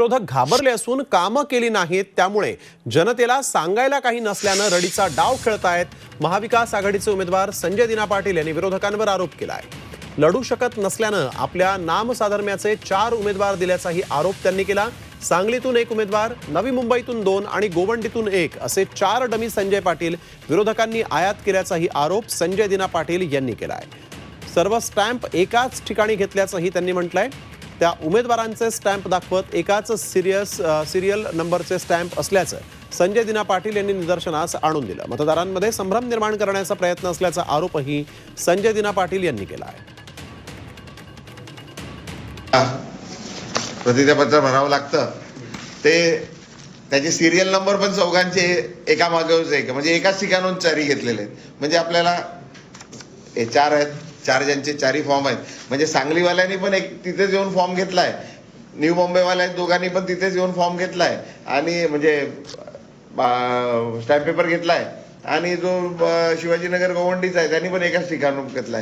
विरोधक घाबरले असून कामं केली नाहीत. त्यामुळे जनतेला सांगायला काही नसल्यानं रडीचा डाव खेळतायत महाविकास आघाडीचे उमेदवार संजय दिना पाटील यांनी विरोधकांवर आरोप केला आहे लढू शकत नसल्यानं आपल्या नामसाधर्म्याचे चार उमेदवार दिल्याचाही आरोप त्यांनी केला. सांगलीतून एक उमेदवार नवी मुंबईतून दोन आणि गोवंडीतून एक असे चार डमी संजय पाटील विरोधकांनी आयात केल्याचाही आरोप संजय दिना पाटील यांनी केला आहे सर्व स्टॅम्प एकाच ठिकाणी घेतल्याचंही त्यांनी म्हटलंय. त्या उमेदवारांचे स्टॅम्प दाखवत एकाच सिरियस सिरियल नंबरचे स्टॅम्प असल्याचं संजय दिना पाटील यांनी निदर्शनास आणून दिलं. मतदारांमध्ये संभ्रम निर्माण करण्याचा प्रयत्न असल्याचा आरोपही संजय दिना पाटील यांनी केला आहे. प्रतिज्ञापत्र भरावं लागतं. ते त्याचे सिरियल नंबर पण चौघांचे एका मागेवर एक म्हणजे एकाच ठिकाणून चारी घेतलेले आहेत. म्हणजे आपल्याला हे चार आहेत. चार ज्यांचे चारही फॉर्म आहेत. म्हणजे सांगलीवाल्यांनी पण एक तिथेच येऊन फॉर्म घेतलाय. न्यू मुंबईवाल्या दोघांनी पण तिथेच येऊन फॉर्म घेतलाय. आणि म्हणजे स्टॅम्प पेपर घेतलाय. आणि जो शिवाजीनगर गवंडीचा आहे त्यांनी पण एकाच ठिकाणून घेतलाय.